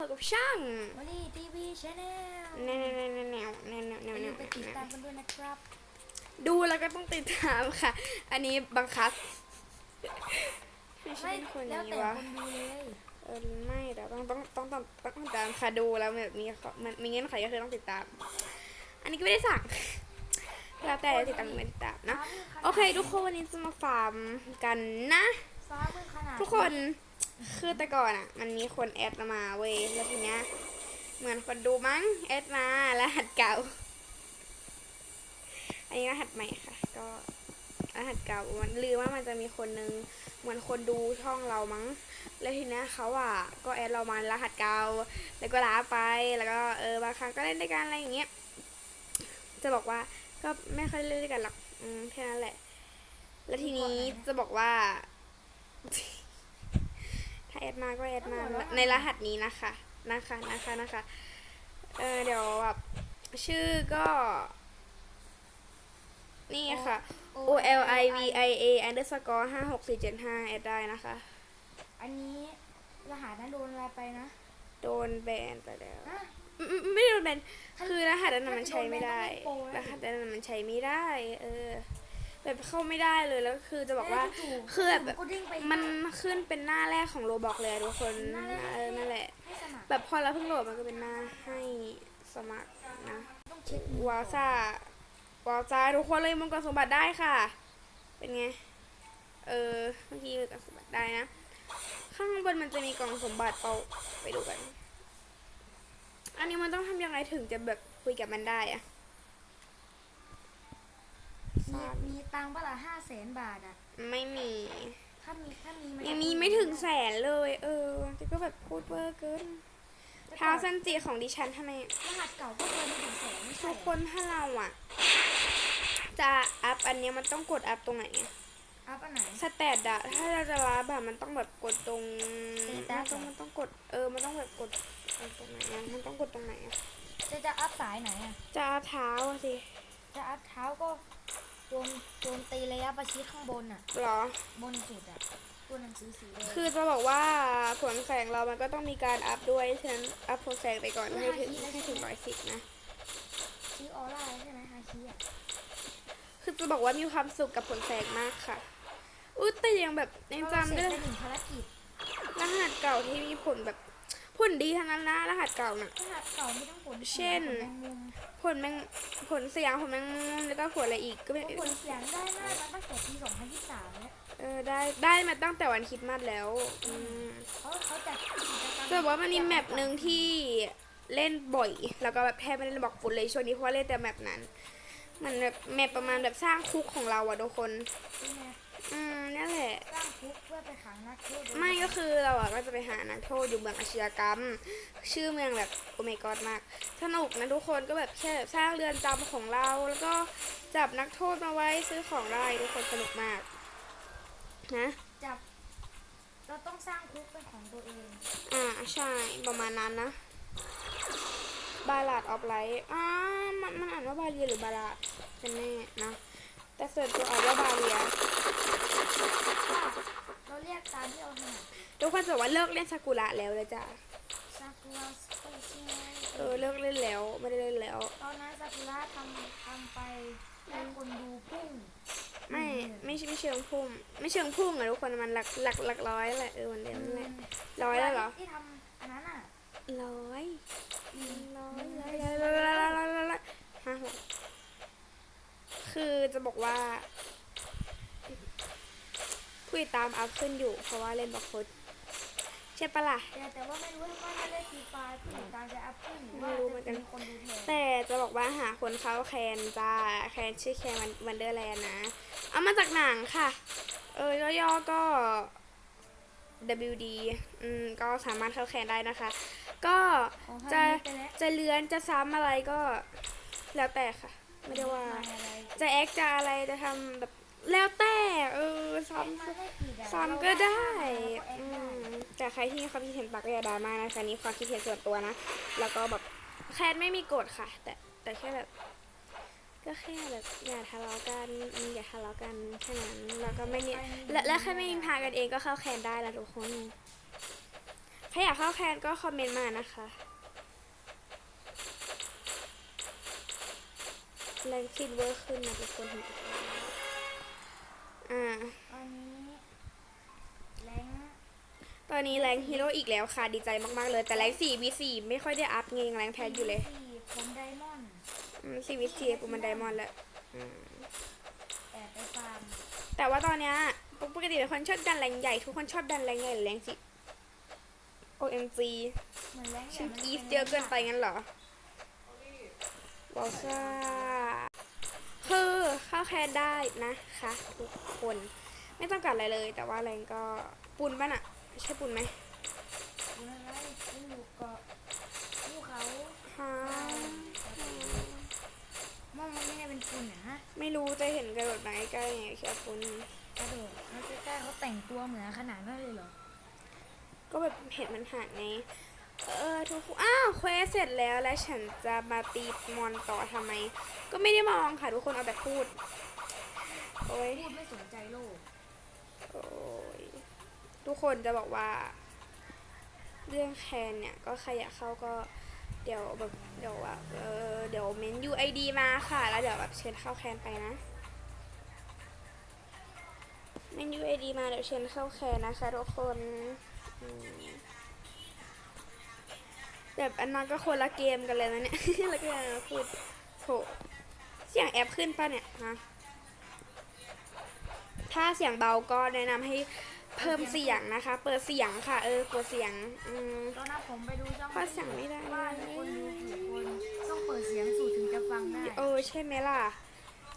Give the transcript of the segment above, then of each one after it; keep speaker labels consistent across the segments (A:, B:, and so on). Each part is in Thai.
A: พบกับช่าง
B: มอลี่ทีวีชาแนล
A: แนวแนวแนวแนวแนวแนวแน
B: อย่าว
A: แน
B: ลื
A: ว
B: มไปติดตามกันด้วยนะครับ
A: ดูแล้วก็ต้องติดตามค่ะ อันนี้บังคับไม่ใช่
B: ไม่
A: เป็นคน
B: แล้ว
A: นี้
B: แต่
A: วะ
B: คนดูเลย
A: เออไม่แต่ต้องต้องต้องต้องต้องติดตามค่ะดูแล้วแบบมีข้อมันมีเงื่อนไขก็คือต้องติดตาม อันนี้ก็ไม่ได้สั่งแล้วแต่ติดตามไม่ติดตามนะ
B: ฟ้ามืดขนาด
A: โอเค ทุกคนวันนี้จะมาฟาร์มกันนะ
B: ฟ้ามืดขนาด
A: ทุกคน คือแต่ก่อนอะ มันมีคนแอดมาเว้ยแล้วทีเนี้ยเหมือนคนดูมั้งแอดมารหัสเก่า อันนี้รหัสใหม่ค่ะ ก็รหัสเก่ามันลืมว่ามันจะมีคนนึงเหมือนคนดูช่องเรามั้ง แล้วทีเนี้ยเขาอะก็แอดเรามารหัสเก่าแล้วก็ลาไปแล้วก็เออบางครั้งก็เล่นด้วยกันอะไรอย่างเงี้ยจะบอกว่าก็ไม่ค่อยเล่นด้วยกันหรอกอืมแค่นั้นแหละ แล้วทีนี้จะบอกว่า แอดมาก็แอดมาในรหัสนี้นะคะนะคะนะคะนะคะเออเดี๋ยวแบบชื่อก็ นี่ค่ะ O L I V I A underscore ห้าหกสี่เจ็ดห้าแอดได้นะคะ
B: อันนี้รหัสนั้นโดนอะไรไปนะ
A: โดนแบนไปแล้ว
B: ฮะ
A: อืมอืมไม่ได้โดนแบนคือรหัสนั้นนะ
B: ถ้า
A: มันใช้ไม่ได้
B: โดนแบนต้องเล่นโปรนะ
A: รหัสนั้นนะมันใช้ไม่ได้ เออ แบบเข้าไม่ได้เลยแล้วคือจะบอกว่า
B: แล้วจู่ๆ
A: คือแบบ
B: ก็ดิ้งไป
A: มันขึ้นเป็นหน้าแรกของโรบอกเลยอะทุกคน
B: หน้าแรก
A: เออนั่นแหละ
B: ให้สมัคร
A: แบบพอเราเพิ่งโหลดมันก็เป็นหน้าให้สมัครนะ
B: ต้องเช็ควา
A: ซ่าวาซ่าทุกคนเลยมันกดสมบัติได้ค่ะ เป็นไงเออเมื่อกี้มันกดสมบัติได้นะข้างบนมันจะมีกล่องสมบัติเปาไปดูกัน อันนี้มันต้องทำยังไงถึงจะแบบคุยกับมันได้อะ
B: มีมีตังค์เปะล่าห้าแสนบาทอะ
A: ไม่มี
B: ถ้ามีถ้ามีน
A: ยังมีไม่ถึงแสนเลย เออแต่ก็แบบพูดเวอร์เกินเท้าสั้นจีของดิฉันทำไม
B: รหัสเก่าก็เคยไม่ถึงแสนไม่ใช่
A: ทุก
B: เหรอ
A: คนถ้าเราอะจะอัพอันเนี้ยมันต้องกดอัพตรงไหนอะ
B: อัพอันไหน
A: สแตทอะถ้าเราจะรับอะมันต้องแบบกดตรง
B: Status
A: มันต้องมันต้องกดเออมันต้องแบบกดเอาตรงไหนอะมันต้องกดตรงไหนอะ
B: จะจะอัพสายไหนอะ
A: จะอัพเท้าอะสิ
B: จะอัพเท้าก็ โจมโจมตีระยะประชิดข้างบนอะ
A: หรอ
B: บนสุดอะตัวหนังสือสีแดง
A: คือจะบอกว่าผลแสงเรามันก็ต้องมีการอัพด้วยฉะนั้นอัพผลแสงไปก่อนให้ถึงให้ถึงร้อยสิบนะ
B: ชี้ออร่าใช่ไหมฮาคิอะ
A: คือจะบอกว่ามีความสุขกับผลแสงมากค่ะอุ้ยแต่ยังแบบยังจำ
B: เสร็
A: ได้
B: จไปหนึ่งภารกิจ
A: รหัสเก่าที่มีผลแบบ ผลดีทั้งนั้นนะรหัสเก่าน่ะ
B: รหัสเก่าไม่ต้องผล
A: เช่น
B: ผลแมงมุม
A: ผลแมงผลเสียงผลแมงมุมแล้วก็ผลอะไรอีกก็ไม่
B: ผลเสียงได้มากมาตั้งแต่ปี2023แล้ว
A: เออได้ได้มาตั้งแต่วันคริดมาสแล้วอืม
B: เขาเขาจัดกิจกรรม
A: จะบอกว่ามันมีแมปหนึ่งที่เล่นบ่อย แล้วก็แบบแทบไม่ได้บอกฝุ่นเลยช่วงนี้เพราะว่าเล่นแต่แมปนั้น มันแบบแมปประมาณแบบสร้างคุกของเราอะทุกคน
B: ใช่ไหม
A: อืมนั่นแหละ
B: สร้างคุกเพื่อไปขังนักโทษ
A: ไม่ก็คือเราอะก็จะไปหานักโทษอยู่เมืองอาชญากรรม ชื่อเมืองแบบโอเมกอดมาก สนุกนะทุกคนก็แบบแค่แบบสร้างเรือนจำของเรา แล้วก็จับนักโทษมาไว้ซื้อของได้ทุกคนสนุกมาก นะ
B: จับ เราต้องสร้างคุกเป็นของตัวเอง
A: อ่าใช่ประมาณนั้นนะบาลาดออฟไลท์อ่ามันมันอ่านว่าบาเรียหรือบาลาดกันแน่นะ แต่ส่วนตัวอ่านว่าบาเรีย
B: เราเรียกตามที่เราถนัด
A: ทุกคนจะบอกว่าเลิกเล่นซากุระแล้วเลยจ้ะ
B: ซากุระสเปเชียล
A: เออเลิกเล่นแล้วไม่ได้เล่นแล้ว
B: ตอนนั้นซากุระทำทำไปได้คนดูพุ่ง
A: ไม่ไม่ใช่ไม่เชิงพุ่งไม่เชิงพุ่งอะทุกคนมันหลักหลักหลักร้อยแหละเออมันเดียวนั่นแหละร้อยแล้วเหรอ
B: ที่ทำอันนั้นอะ
A: ร้อย
B: อืม
A: ร้อย
B: ไม่
A: ร้อย
B: ใช่
A: ร้อยร้อยร้อยร้อยร้อยร้อยห้าหก คือจะบอกว่าผู้ติดตามอัพขึ้นอยู่ เพราะว่าเล่นบล็อกฟุตใช่ปะล่ะ
B: แต่แต่ว่าไม่รู้ว่าถ้าเล่นฟรีไฟร์ผู้ติดตามจะอัพขึ้นหรือว่า
A: ไม่รู้เหมือนกั
B: จะ
A: น
B: มีคนดูแทน
A: แต่จะบอกว่าหาคนเข้าแคนจ้าแคนชื่อแคนวันเดอร์แลนด์นะ เอามาจากหนังค่ะ เออย่อๆก็ WD อืมก็สามารถเข้าแคนได้นะคะ ก็
B: ของ
A: จะ
B: ท่านนี้ไปแล้ว
A: จะเลื้อนจะซ้ำอะไรก็แล้วแต่ค่ะ ไม่ได้ว่า จะแอคจะอะไรจะทำแบบแล้วแต่เออซ้ำ
B: มันไม่ผิดอะ
A: ซ้ำก็ได้
B: เราก็แอ
A: อื
B: คได้
A: มแต่ใครที่มีความคิดเห็นปากก็อย่าดราม่านะคะนี่ความคิดเห็นส่วนตัวนะ แล้วก็แบบแคทไม่มีกฎค่ะ แต่แต่แค่แบบ ก็แค่แบบอย่าทะเลาะกันอย่าทะเลาะกันแค่นั้นแล้วก็ไม่นิและและแค่ไม่นินทากันเองก็เข้าแคนได้ล้วทุกคนใครอยากเข้าแคนก็คอมเมนต์มานะคะ แรงซิลเวอร์ขึ้นนะทุกคนเห็นไหมอ่า
B: อันนี้แรง
A: ตอนนี้แรงฮีโร่อีกแล้วค่ะดีใจมากๆเลย แต่แรง4 v 4ไม่ค่อยได้อัพเงงแรงแพทอยู่เลย
B: สี่ผมไดมอนด์
A: 4 v 4ปุ๊บมันไดมอนด์แล้วอืม
B: แอบไปฟาร์ม
A: แต่ว่าตอนเนี้ยปกติเป็นคนชอบดันแรงใหญ่ทุกคนชอบดันแรงใหญ่หรือแรงสิ OMG
B: เหมือนแรง
A: ฉันกรีดเยอะเกินไปงั้นเหรอบอกว่า คือเข้าแคนได้นะคะทุกคน ไม่ต้องการอะไรเลย แต่ว่าแรงก็ปุนป่ะน่ะใช่ปุนไหม
B: ดูอะไรไม่อยู่เกาะภูเขา
A: ฮะ
B: มองมันไม่ได้เป็นฝุ่นนะฮะ
A: ไม่รู้จะเห็นกระโดดมาใกล้ๆไงแค่ปุน
B: กระโดดแล้วใกล้ๆเขาแต่งตัวเหมือนขนาดนั้นเลยเหรอ
A: ก็แบบเห็นมันหายไง เออทุกคนอ้าวเควสเสร็จแล้วแล้วฉันจะมาตีมอนต่อทำไม ก็ไม่ได้มองค่ะทุกคนเอาแต่พูด โอ้ย
B: พูดไม่สนใจโลก
A: โอ้ยทุกคนจะบอกว่า เรื่องแคนเนี่ย ก็ใครอยากเข้าก็เดี๋ยวแบบเดี๋ยวแบบเออเดี๋ยวเมน UID มาค่ะ แล้วเดี๋ยวแบบเชิญเข้าแคนไปนะเมน UID มาเดี๋ยวเชิญเข้าแคนนะคะทุกคนอืม แบบอันนั้นก็คนละเกมกันเลยนะเนี่ยแล้วก็ยังมาพูดโถเสียงแอปขึ้นป่ะเนี่ยฮะถ้าเสียงเบาก็แนะนำให้เพิ่มเสียงนะคะ เปิดเสียงค่ะ เออเปิดเสียง อืม
B: ตอนนั้นผมไปดูช่อง
A: เพราะเสียงไม่ได้
B: บ้านคนดูกี่คนต้องเปิดเสียงสูงถึงจะฟังได้
A: เออใช่ไหมล่ะ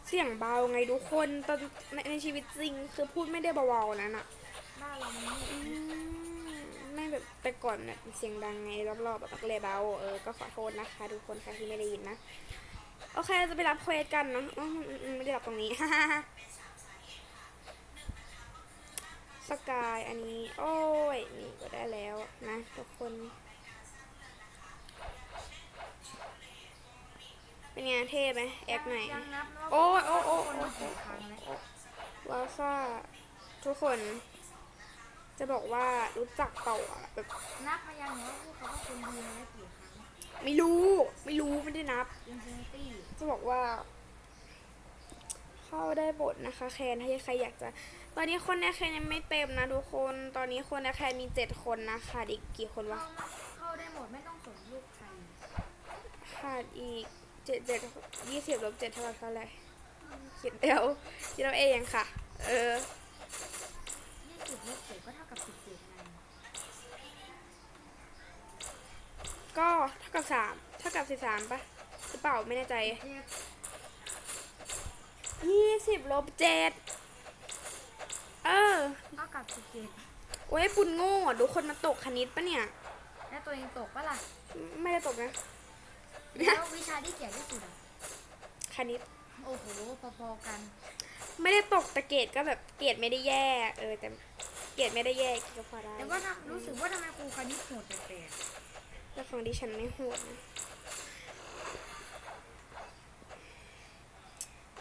A: เสียงเบาไงทุกคนตอนในในชีวิตจริง คือพูดไม่ได้เบาๆนั้นอะ
B: บ้านเรามัน
A: อืม ไม่แบบแต่ก่อนเนี่ยเสียงดังไงรอบๆแบบเลยเบาเออก็ขอโทษนะคะ ทุกคนใครที่ไม่ได้ยินนะ โอเคเราจะไปรับเควสกันเนอะอืมอืมอืมไม่ได้รับตรงนี้สกายอันนี้ โอ้ย นี่ก็ได้แล้วนะทุกคน เป็นไงเท่ไหมแอคไหน
B: ยังนับนะ
A: โอ้ยโอ้ยโอ้ย
B: คนมากี่ครั้งแล้ว
A: ว้าวซ่าทุกคน จะบอกว่ารู้จักเป่าอะแบบ
B: นับมายังว่าพวกเขาเป็นคนดีมาแล้วกี่ครั้ง
A: ไม่รู้ ไม่รู้ไม่ได้นับ
B: อินฟินิตี้
A: จะบอกว่า เข้าได้บทนะคะ แคนถ้าใครอยากจะ ตอนนี้คนในแคนยังไม่เต็มนะทุกคน ตอนนี้คนในแคนมีเจ็ดคนนะคะอีกกี่คนวะ
B: เข้าเข้าได้หมดไม่ต้องสนลูกใคร
A: ขาดอีกเจ็ดเจ็ดยี่สิบลบเจ็ดเท่ากับเท่าไหร่คิดเดียวคิดเอาเองค่ะ เออ
B: ยี่สิบลบเจ็ดก็เท่ากับสิบเจ็ดไง
A: ก็เท่ากับสามเท่ากับสิบสามปะหรือเปล่าไม่แน่ใจ
B: เจ็ด
A: ยี่สิบลบเจ็ดเออ
B: เท่ากับสิบเจ็ด
A: โอ้ยปุนโง่อะดูคนมาตกคณิตปะเนี่ย
B: แล้วตัวเองตกปะล่ะ
A: ไม่ได้ตกนะ
B: แล้ววิชาที่เกลียดที่สุดอะ
A: คณิต
B: โอ้โหพอๆกัน
A: ไม่ได้ตกแต่เกรดก็แบบ เกรดไม่ได้แย่ เออแต่เกรดไม่ได้แย่ก็พอได้
B: แต่ว่าทำรู้สึกว่าทำไมครูคณิตโหดแปลก
A: แต่ของดิฉันไม่โหดนะ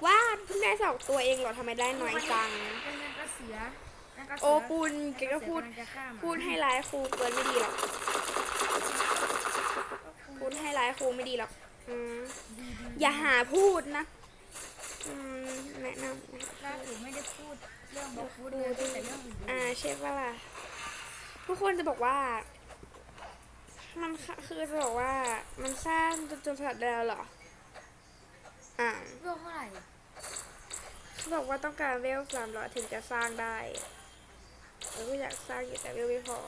A: ว้าเพิ่งได้สองตัวเองเหรอทำไมได้
B: ๆ
A: น้อยจัง
B: เป็นเงินกระเสือเงินกระเสื
A: โอ้ปุนแกก็พูด
B: เงินกระเสือกำลังจะฆ่ามา
A: พูดให้ร้ายครูเกินไม่ดีหรอก พูดให้ร้ายครูไม่ดีหรอกอืม
B: ดีดี
A: อย่าหาพูดนะอืมแนำนะคะ
B: ล่าสุดไม่ได้พูดเรื่องบล็อกพูดเลยพูดแต่เรื่องอื่น
A: อ่าใช่ปะล่ะทุกคนจะบอกว่า มันคือจะบอกว่ามันสร้างจนจนสำเร็จแล้วเหรอ อ่า
B: เรื่องเท่าไหร่
A: เขาบอกว่าต้องการเวลสามร้อยถึงจะสร้างได้เออก็อยากสร้างอยู่แต่เวลไม่พอ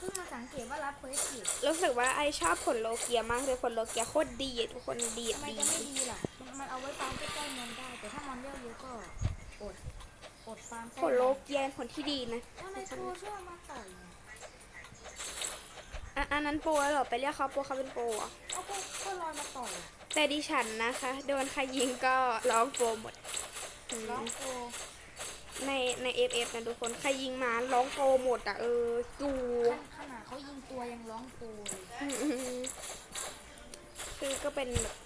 B: เพิ่งมาสังเกตว่ารับเควสผิด
A: รู้สึกว่าไอชอบผลโลเกียมากเลยผลโลเกียโคตรดีอะทุกคนดี
B: ทำไม
A: ดี
B: จะไม่ดีล่ะมันมันเอาไว้ฟาร์มใกล้ๆมันได้ แต่ถ้ามอนเยอะเยอะก็อดอดฟาร์มใกล้
A: ผลโลเกียเป็นผลที่ดีนะ
B: ทำไมครูชอบมาต่อยเนี่ย
A: อะอันนั้นโปรเหรอไปเรียกเขาโปรเขาเป็นโปรเหรอะ
B: เอาก็ก็ลอยมาต่อย
A: แต่ดิฉันนะคะ โดนใครยิงก็ร้องโปรหมดอืม
B: ร้องโก
A: ในในเอฟเอฟนะทุกคนใครยิงมาร้องโปรหมดอะเออจู
B: ขนาดเขายิงตัวยังร้องโกเลย
A: อืมอืมคือก็เป็นแบบ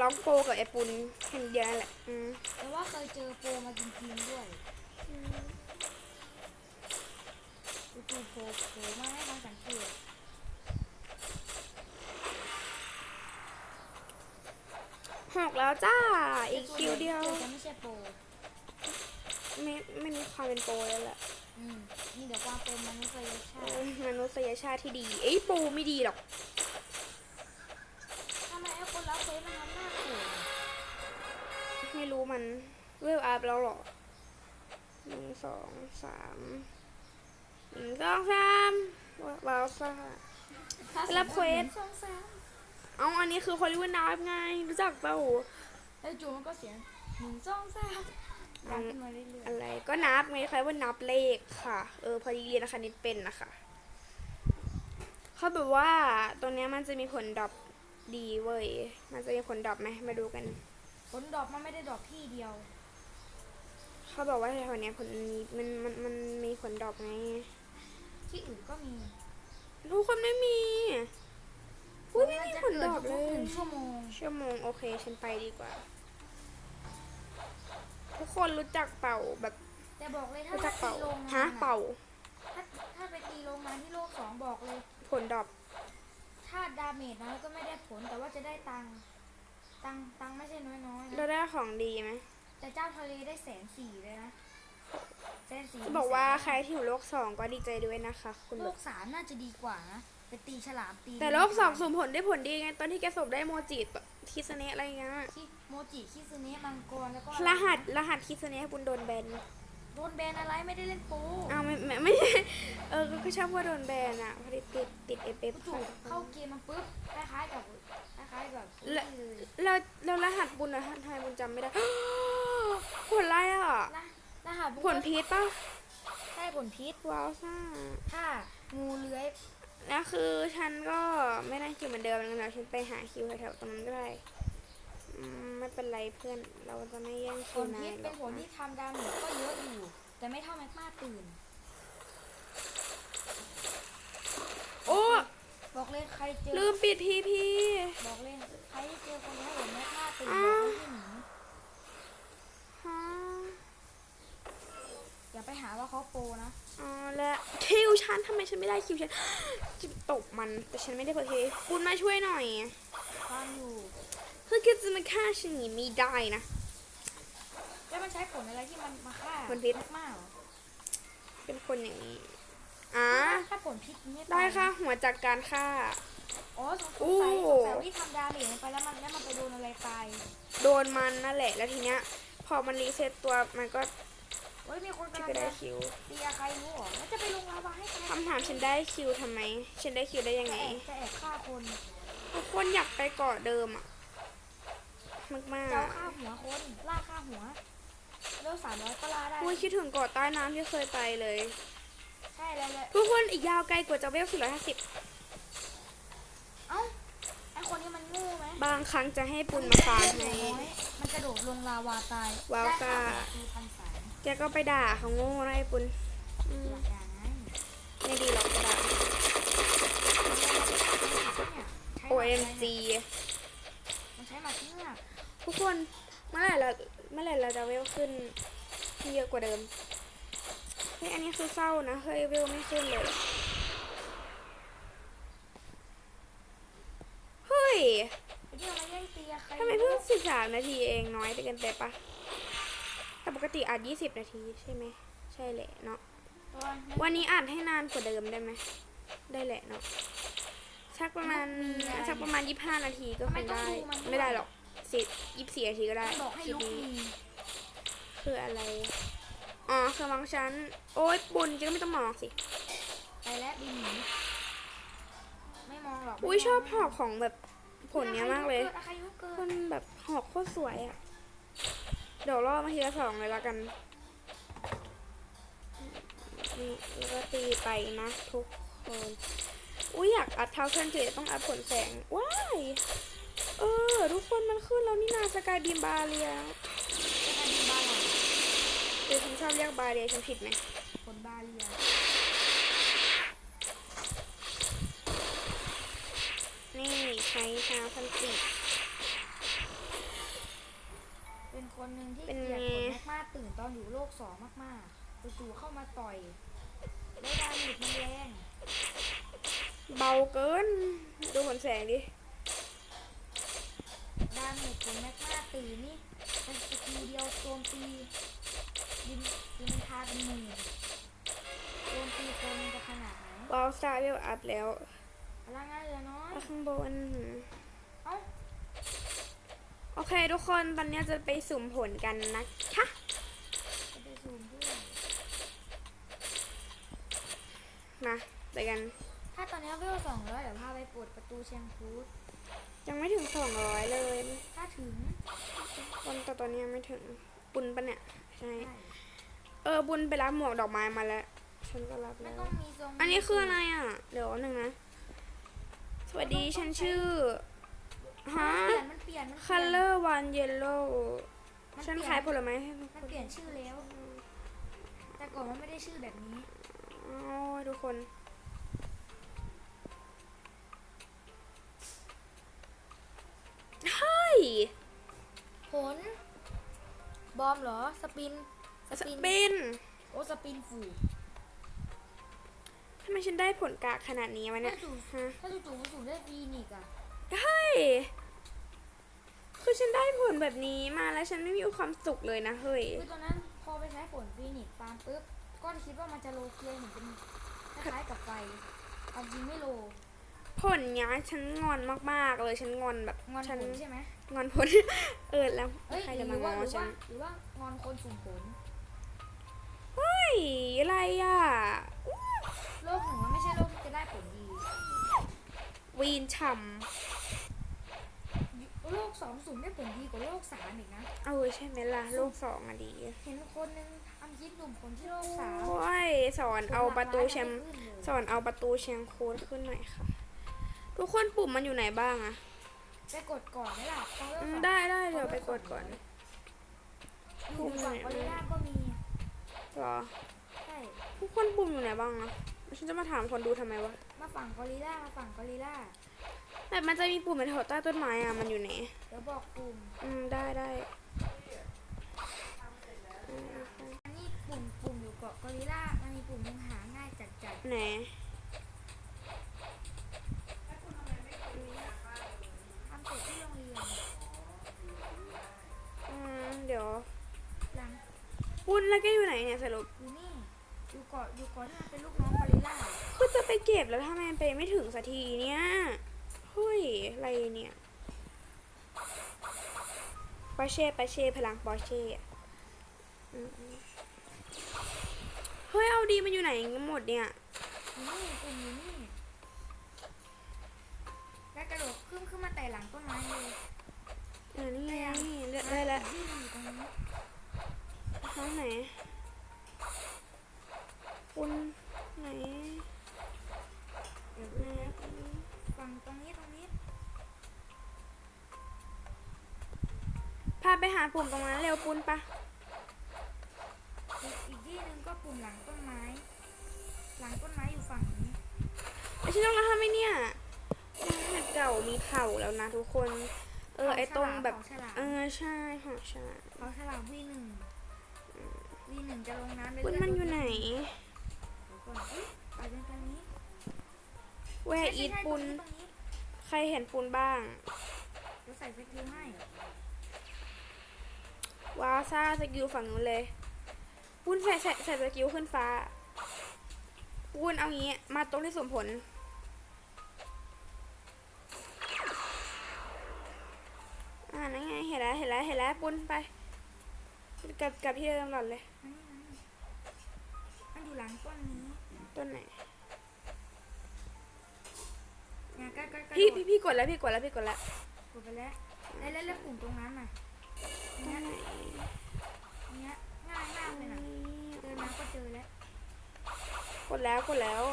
A: ร้องโปรกับไอปุนแค่เดียวนั่นแหละอืม
B: แต่ว่าเคยเจอโปรมาจริงๆด้วยจู่ๆโผล่โผล่มาให้ทันสังเกต
A: หกแล้วจ้า อีกคิวเดียว
B: จะไม่ใช่โปร
A: ไม่ไม่มีความเป็นโปรแล้วแหละ
B: อืมนี่เดี๋ยวความเป็นมนุษยชา
A: เอ
B: ติ
A: อมนุษยชาติที่ดี เอ้ยโปรไม่ดีหรอก
B: ทำไมไอ้คนรับเฟซมันทำหน้าเขิน
A: ไม่รู้มันเวลอัพแล้วหรอหนึ่งสองสามหนึ่งสองสามว้าวซ่ารับเควส
B: สองสาม
A: เอาอันนี้คือฮอลลีวูดนับไง รู้จักเปล่า
B: แล้วจู่มันก็เสียงหนึ่งสองสาม ดังขึ้นมาเรื่อย
A: อะไรก็นับไงใครว่านับเลขค่ะ เออพอดีเรียนคณิตเป็นนะคะเขาบอกว่าตรงเนี้ยมันจะมีผลดรอปดีเว้ย มันจะมีผลดรอปไหมมาดูกัน
B: ๆผลดอกมันไม่ได้ดอกที่เดียว
A: เขาบอกว่าแถวๆเนี้ยผลมีมันมันมันมีผลดรอปไง
B: ที่อื่นก็มี
A: ทุกคนไม่มีอุ้ยไม่
B: มัน
A: มี
B: จะ
A: ผล
B: เกิ
A: ด
B: ด
A: รอปเล
B: ทุก
A: ย
B: ๆหนึ่งชั่วโมง
A: ชั่วโมงโอเค ฉันไปดีกว่า ทุกคนรู้จักเป่าแบบ
B: แต่บอกเลยถ้า
A: รู้จัก
B: ตี
A: เป่า
B: โรงงาน
A: ฮะ
B: อะ
A: เป่า
B: ถ้าถ้าไปตีโรงงานที่โลกสองบอกเลย
A: ผลดรอป
B: ถ้าดาเมจน้อยก็ไม่ได้ผลแต่ว่าจะได้ตังค์ตังค์ตังค์ไม่ใช่น้อยๆ
A: เรา
B: นะ
A: ได้ของดีไหม
B: แต่เจ้าทะเลได้แสนสี่เลยนะแสนสี่
A: จะบอกว่าใครที่อยู่โลกสองก็ดีใจด้วยนะคะ คุณ
B: โล
A: แบบ
B: กสามน่าจะดีกว่านะ ไปตีฉลามตี
A: แต่โลกสองสุ่มผลได้ผลดีไง ตอนที่แกสบได้โมจิแบบคิสเนะอะไรเงี้ย
B: ที่โมจิคิสเนะมังกรแล้วก็
A: รหัสรหัสคิสเนะบุญโดนแบน
B: โดนแบนอะไรไม่ได้เล่นโป
A: อ้าวไม่ไม่ไม่เออก็ชอบว่าโดนแบนอะพอดีติดติดเอฟเอฟ
B: จู่เข้าเกมมันปุ๊บคล้ายๆกับคล้ายๆกับ
A: และ
B: นี่เลย
A: แล้วแล้วรหัสบุญอะทำไมบุญจำไม่ได้ผลอะไรอะ
B: นะรหัส
A: ผลพีชป่ะ
B: ใช่ผลพิษ
A: ว้าวซ่า
B: ถ้างูเลื้อย
A: แล้วคือฉันก็ไม่ได้คิวเหมือนเดิมนะฉันไปหาคิวแถวๆตรงนั้นก็ได้อืมไม่เป็นไรเพื่อนเราจะไม่แย่ง
B: ผ
A: คิว
B: ล
A: นา
B: พิ
A: ย
B: ษ
A: หร
B: เป็
A: อนก
B: ผล
A: นะ
B: ที่ทำดาเมจก็เยอะอยู่ แต่ไม่เท่าแมกมาตื่น
A: โอ้
B: บอกเลยใครเจอ
A: ลืมปิดพีพี
B: บอกเลยใครที่เจอคนนี้เห็นแมกมาตื่นบอกให้หนี
A: ฮะ
B: อย่าไปหาว่าเขาโปรนะ
A: อ๋อและคิวฉันทำไมฉันไม่ได้คิวฉันจะตบมันแต่ฉันไม่ได้เปิดเพลย์คุณมาช่วยหน่อย
B: ฟังอยู่
A: เพื่อคิดจะมาฆ่าฉันอย่างนี้ไม่ได้นะ
B: แล้วมันใช้ผลอะไรที่มันมาฆ่า
A: ผลพิษ
B: แมกมาเหรอ
A: เป็นคนอย่างนี้อะ
B: ถ้าผลพิษมันไม่ตาย
A: ได้ค่ะหัวจากการฆ่า
B: อ๋อสง
A: อู้
B: สัยสงสัยว่าที่ทำดาเมจมันไปแล้วมันแล้วมันไปโดนอะไรตาย
A: โดนมันนั่นแหละแล้วทีเนี้ย พอมันรีเซ็ตตัวมันก็
B: เฮ้ยมีคน
A: จะ
B: กำลัง
A: ไปได้
B: จะ
A: คิว
B: ตีอาใครรู้เหรอแล้วจะไปลงลาวาให้ใคร
A: คำถามฉันได้คิวทำไม ฉันได้คิวได้ยัง
B: จะ
A: ไง
B: แอบจะแอบฆ่าคน
A: ทุกคนอยากไปเกาะเดิมอะมากมาก
B: จะเอาฆ่าหัวคนล่าฆ่าหัวเร็วสามร้อยก็ล่าได้
A: อุ้ยคิดถึงเกาะใต้น้ำที่เคยไปเลย
B: ใช่แล้วแหละ
A: ทุกคนอีกยาวไกลกว่าจะเวล450
B: เอ้าไอคนนี้มันโงูไหม
A: บางครั้งจะให้ปุณมาฟาร์ม
B: เลื
A: ให้
B: อดน้อยมันกระโดดลงลาวาตาย
A: ว้าว
B: ได้
A: ซ่า
B: ค่คือพันสาม
A: แกก็ไปด่าเขาโง่นะไอ้ปุณอืม
B: หลักอย่างนั้น
A: ไม่ดีหรอกจะด่า
B: เนี่ยใช้หมักอะไร
A: OMG
B: เนี่ยมันใช้หมักเงือก
A: ทุกคนเมื่อไหร่เราเมื่อไหร่เราจะเวลขึ้นที่เยอะกว่าเดิมเฮ้ยอันนี้คือเศร้านะเฮ้ยเวลไม่ขึ้นเลยเฮ้ย
B: ไอ้ที่มันมาแย่งตีอะใคร
A: ทำไมเพิ่งสิบสามนาทีเองน้อยไปเกินไปปะ แต่ปกติอัดยี่สิบนาทีใช่ไหมใช่แหละเนาะ
B: ตัว
A: วันนี้อัดให้นานกว่าเดิมได้ไหมได้แหละเนาะสักประมาณสักประมาณยี่ห้านาทีก็คงได้ไม่ได้หรอกสิบยี่สี่นาทีก็ได้
B: มันบอกให้
A: คลิป
B: ลุก
A: นี้
B: มี
A: คืออะไรอ๋อคือมังฉันโอ๊ยบุญก็ไม่ต้องมองสิ
B: ไปแล้วบินหนีไม่มองหรอก
A: อุ้ยชอบหอกของแบบผลเนี้ยมากเลย
B: อาคายุเกิ
A: มันนแบบหอกโคตรสวยอะเดี๋ยวรอบมาทีละสองเลยละกันนี่แล้วก็ตีไปนะทุกคนอุ้ยอยากอัดเท้าเคลื่อนเฉยต้องอัดผลแสง ว้าย เออ ทุกคนมันขึ้นแล้วนี่นาสกายบีมบาเรีย
B: จะไปบินบ้านหรอ
A: เดี๋ยวฉันชอบเรียกบาเรียฉันผิดไหม
B: ผลบาเรีย
A: นี่ใช้ชาพันติ
B: คนหนึ่งที่
A: เป็น
B: เกลียด
A: ไง
B: ผลมากๆตื่นตอนอยู่โลกสองมากๆจู่ๆเข้ามาต่อยได้ดาเมจมันแรง
A: เบาเกิน ดูผลแสงดิ
B: ดาเมจของแม็กมาตีนี่เป็นสกิลเดียวโจมตียิงยิงทาเป็นหมื่นโจมตีคนจะขนาดไหน
A: เบาซาเวลอัพแล้ว
B: พลังงานเหลือน้อย
A: แล้วข้างบน
B: เอ้า
A: โอเคทุกคนตอนนี้จะไปสุ่มผลกันนะคะ
B: จะไปซูมด้วย
A: มาไปกัน
B: ถ้าตอนนี้เวลสองร้อยเดี๋ยวพาไปปลดประตูเชียงคูด
A: ยังไม่ถึงสองร้อยเลย
B: ถ้าถึง
A: คนแต่ตอนนี้ยังไม่ถึงบุญปะเนี่ยใช่
B: ได้
A: เออบุญไปรับหมวกดอกไม้มาแล้วฉันก็รับ
B: ไม่
A: แล้ว
B: ต้องมีทรง
A: อันนี้คืออะไรอะ เดี๋ยวหนึ่งนะ สวัสดีฉันชื่อ ฮะ
B: เปลี่ยน มันเปลี่ยน มันเปลี่ยน
A: color one yellow
B: มัน
A: ฉัน
B: เปลี่ย
A: ขายผลไม้ให้ทุกค
B: มัน
A: น
B: เปลี่ยนชื่อแล้ว แต่ก่อนมันไม่ได้ชื่อแบบนี้
A: อ๋อทุกคน เฮ้ย
B: ผล บอมเหรอ สปินส
A: ส
B: ปิน
A: ปิน
B: โอ้สปินฝู
A: ทำไมฉันได้ผลกากขนาดนี้วะ
B: ถ้า
A: เนี่ย
B: จู่
A: ฮะ
B: ถ้าจู่ๆสูได้ฟีนิกซ์อะ
A: เฮ้ยคือฉันได้ผลแบบนี้มาแล้วฉันไม่มีความสุขเลยนะเฮ้ย
B: คือตอนนั้นพอไปใช้ผลฟีนิกซ์ปาล์มปุ๊บ ก็คิดว่ามันจะโลเกียเหมือนเป็นคล้ายๆกับไฟความจริงไม่โล
A: ผลเนี้ยฉันงอนมากๆเลยฉันงอนแบบ
B: งอน
A: ฉั
B: ผลใช่ไหม
A: งอนผล เออแล้ว
B: เอ้ย
A: ใคร
B: ห
A: จะ
B: รื
A: มา
B: องว่าห
A: อ
B: รือ
A: ฉั
B: ว่านหรือว่างอนคนสุ่มผล
A: เฮ้ยอะไรอะ
B: โลกหนึ่งมันไม่ใช่โลกที่จะได้ผลดี
A: วีนฉ่
B: โลกสองสุ่มได้ผลดีกว่าโลกสามอีกนะำ
A: เออใช่ไหมล่ะ โลกสองอะดี
B: เห็นคนนึงทำคลิปสุ่มผลที่โลกสาม
A: โอ้ยสอนเอาประตูแชม
B: ผลลัพธ์อะไรขึ้นเลย
A: สอนเอาประตูเชียงโค้ดขึ้นหน่อยค่ะ ทุกคนปุ่มมันอยู่ไหนบ้างอะ
B: ไปกดก่อนไหมล่ะตอนเริ่ม
A: อืม
B: สอน
A: ได้ได้เดี๋ยวไปกดก่อน
B: อยู่ฝั่งกอริลลาก็มี
A: เหรอ
B: ใช่
A: ทุกคนปุ่มอยู่ไหนบ้างอะฉันจะมาถามคนดูทำไมวะ
B: มาฝั่งกอริลลามาฝั่งกอริลลา
A: แต่มันจะมีปุ่มเป็นแถวใต้ต้นไม้อะมันอยู่ไหน
B: เดี๋ยวบอกกลุ่ม
A: อืม ได้ได้อืม
B: อันนี้ปุ่มปุ่มอยู่เกาะกอริลลามันมีปุ่มหนึงหาง่ายจัดจัด
A: ไหน
B: ทำเสร็จที่โรงเรียน
A: อืม เดี๋ยว
B: หลัง
A: ปุ้นแล้วแกอยู่ไหนเนี่ยสรุป
B: อยู่นี่อยู่เกาะอยู่เกาะที่มันเป็นลูกน้องกอริลลา
A: คือจะไปเก็บแล้วทำไมไปไม่ถึงสักทีเนี่ยเฮ้ย อะไรเนี่ยปอร์เช่ปอร์เช่พลังปอร์เช่อะอืมเฮ้ย เอาดีมันอยู่ไหนกันหมดเนี่ย
B: อยู่นี่ปุ่มอยู่นี่แล้วกระโดดขึ้นขึ้นมาแต่หลังต้นไม้เลย
A: เออนี่ไงได้ได้แล้ว
B: ยื่นอยู่ตรงนี้
A: ห้องไหนคุณไหน พาไปหาปุ่มตรงนั้นเร็วปุ้นปะ
B: อีกอีกที่หนึ่งก็ปุ่มหลังต้นไม้ หลังต้นไม้อยู่ฝั่งนี้
A: ไอฉันต้องทำไหมเนี่ยรหัสเก่ามีเข่าแล้วนะทุกคน เออไอตรงแบบ
B: เขาฉลาม
A: เออใช่ค่ะใช่
B: เขาฉลามวีหนึ่งวีหนึ่งจะลงน้ำไป
A: ปุ้นมันอยู่ไหน
B: เดี๋ยวก่อนเอ๊ะไปเป็นตรงนี้
A: แวร์อีท
B: ใช่ใช่
A: ปุ้น
B: ตรงตรงนี้
A: ใครเห็นปุ้นบ้าง
B: เดี๋ยวใส่สกิลให้
A: ว้าวซ่าสกิลฝั่งนู้นเลยปุ้นใส่ใส่ใส่สกิลขึ้นฟ้าปุ้นเอางี้ มาตรงที่สมผล อ่านั่นไงเห็นแล้วเห็นแล้วเห็นแล้วปุ้นไปกับกับที่เดิมก่อนเลย
B: อันนี้อันนี้มันอยู่หลังต้นนี้
A: ต้นไหนพี่พี่พี่กดแล้วพี่กดแล้วพี่กดแล้ว
B: กดไปแล้วแล้วแล้วปุ่มตรงนั้นน่ะ เนี้
A: น
B: ย
A: ไหน
B: เนี้ยง่ายมากเลยนะเดินมาก็เจอแล้ว
A: กดแล้วกดแล้ว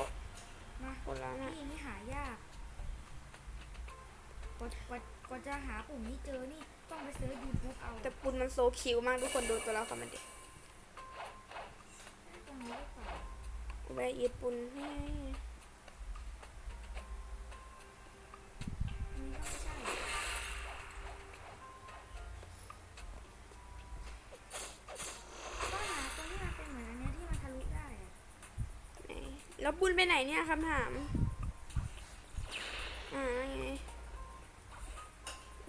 B: มาก
A: ดแล้วนะ
B: นี่นี่หายากกว่ากว่ากว่าจะหาปุ่มนี้เจอนี่ต้องไปเซิร์ชยูทูบเอา
A: แต่ปุ้นมันโซคิวมากทุกคนดูตัวเราค่ะมันดิ
B: ตรงนี้หรือเปล่า
A: แวร์อีทปุ้นนี่ไแล้วปุ้นไปไหนเนี่ยคำถาม อ่าไง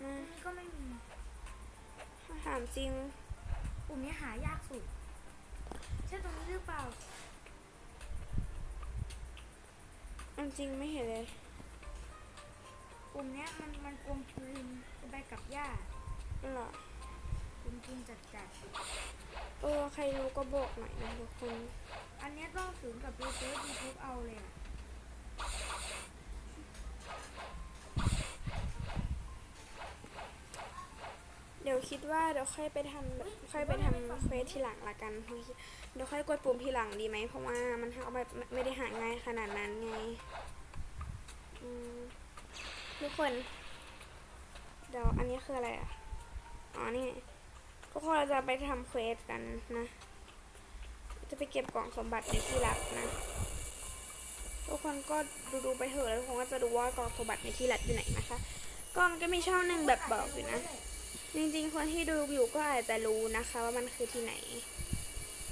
A: มา
B: ตรงนี้ก็ไม่มี
A: ถามจริง
B: ปุ่มนี้หายากสุด ใช่ตรงนี้หรือเปล่า
A: อันจริงไม่เห็นเลย
B: ปุ่มเนี้ยมันมันกลมกลืนไปกับหญ้า
A: หรอก
B: ลมกลืนจัดจัด
A: เออ ใครรู้ก็บอกหน่อยนะทุกคน
B: ๆ อันนี้ต้องถึงกับรีเซิร์ชยูทูบเอาเลยอะ
A: เดี๋ยวคิดว่าเดี๋ยวค่อยไปทำแบบค่อยไปทำเควสทีหลังละกันเพราะเดี๋ยวค่อยกดปุ่มทีหลังดีไหมเพราะว่ามันหาแบบไม่ได้หาง่ายขนาดนั้นไงทุกคน เดี๋ยวอันนี้คืออะไรอะ อ๋อนี่ทุกคนเราจะไปทำเควสกันนะ จะไปเก็บกล่องสมบัติในที่ลับนะ ทุกคนก็ดูดูๆไปเถอะแล้วทุกคนก็จะดูว่ากล่องสมบัติในที่ลับอยู่ไหนนะคะ ก็มันก็มีช่องหนึ่งแบบบอกอยู่นะ จริงๆ คนที่ดูอยู่ก็อาจจะรู้นะคะ ว่ามันคือที่ไหน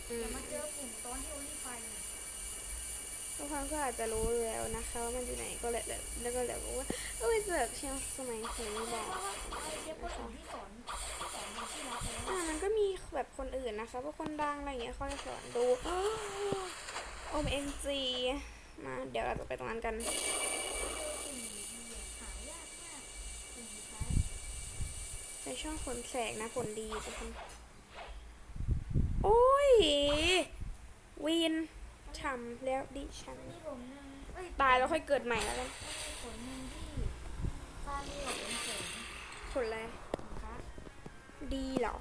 A: อื
B: เดี๋ย
A: ม
B: วมาเจอปุ่มตอนที่โอลี่ไฟอะ
A: ทุกคนก็อาจจะรู้แล้วนะคะว่ามันอยู่ไหนก็เลยแล้วก็เลยบอกว่าเอ้ยเจอเชียงสมัยเคยบอก
B: เพราะว่าไอ้เด็กคนอื่นที่สอน แบ
A: บคนอื่นนะคะพวกคนดังอะไรอย่างเงี้ยเขาจะสอนดู OMG มาเดี๋ยวเราจะไปตรงนั้นกันในช่องผลแสงนะผลดีทุกคนโอ้ยวินทำแล้วดิฉันตายแล้วค่อยเกิดใหม่แล้วกัน
B: ผลหนึ่งที่ค่าเรียกเป็นเสริม
A: ผลอะไรดีเหรอ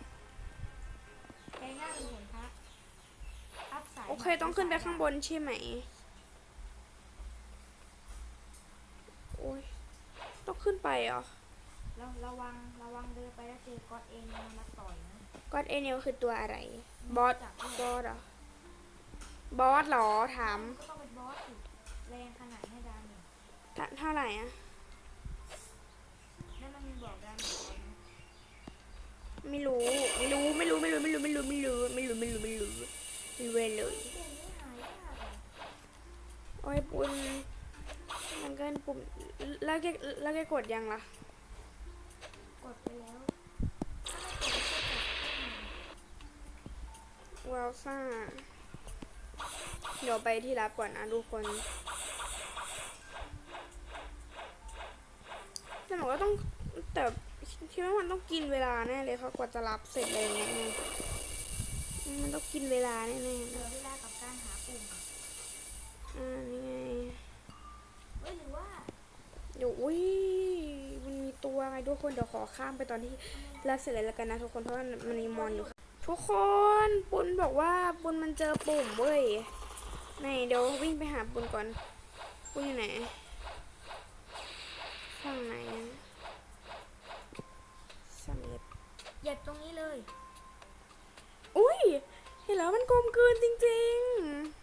B: แกง่ายเป็นผลคะอัพสาย
A: โอเคต้องขึ้นไปข้างบนใช่ไหมโอ้ยต้องขึ้นไปเหรอ
B: เราระวังระวังเดินไปแล้วเจอก๊อตเองมันมาต่อยนะ
A: ก็อดเอเนลคือตัวอะไร บอส
B: จั
A: บอสเหรอบอสเหรอถาม
B: ก็ต้องเป็นบอสสิแรงขนาดให้ดาเมจ
A: เท่าเท่าไหร่อะ
B: แล้วมันมีบอกดาเมจบอสไหม
A: ไม่รู้ ไม่รู้ ไม่รู้ ไม่รู้ ไม่รู้ ไม่รู้ ไม่รู้ ไม่รู้ ไม่รู้ ไม่รู้ ไม่รู้เลย โอ้ยปุ่นมันก็เป็นปุ่ม แล้วแกแล้วแกกดยังล่ะ
B: กดไปแล้วถ้า
A: วลซ่า เดี๋ยวไปที่รับก่อนนะทุกคนแต่หนูก็ต้องแต่ คิดว่ามันต้องกินเวลาแน่เลยเขากว่าจะรับเสร็จอะไรอย่างเงี้ยมันต้องกินเวลาแน่ๆ
B: เหลือเวลากับการหาปุ่ม
A: อ่านี่ไง
B: เอ้ยหรือว่า
A: เดี๋ยวอุ้ยมันมีตัวไงทุกคนเดี๋ยวขอข้ามไปตอนที่รับเสร็จเลยแล้วกันนะทุกคนเพราะมันมีมอนอยู่ทุกคนปุณบอกว่าปุณมันเจอปุ่มเว้ยไหนเดี๋ยววิ่งไปหาปุณก่อนปุณอยู่ไหนฝั่งไหนอะสำเร็จ
B: เหยียบตรงนี้เลย
A: อุ้ย เห็นแล้วมันกลมกลืนจริง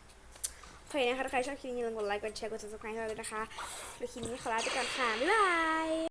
A: ๆ โอเคนะคะถ้าใครชอบคลิปนี้อย่าลืมกดไลค์ กดแชร์ กด subscribe ให้เราด้วยนะคะ แล้วคลิปนี้ขอลาไปก่อนค่ะ บ๊ายบาย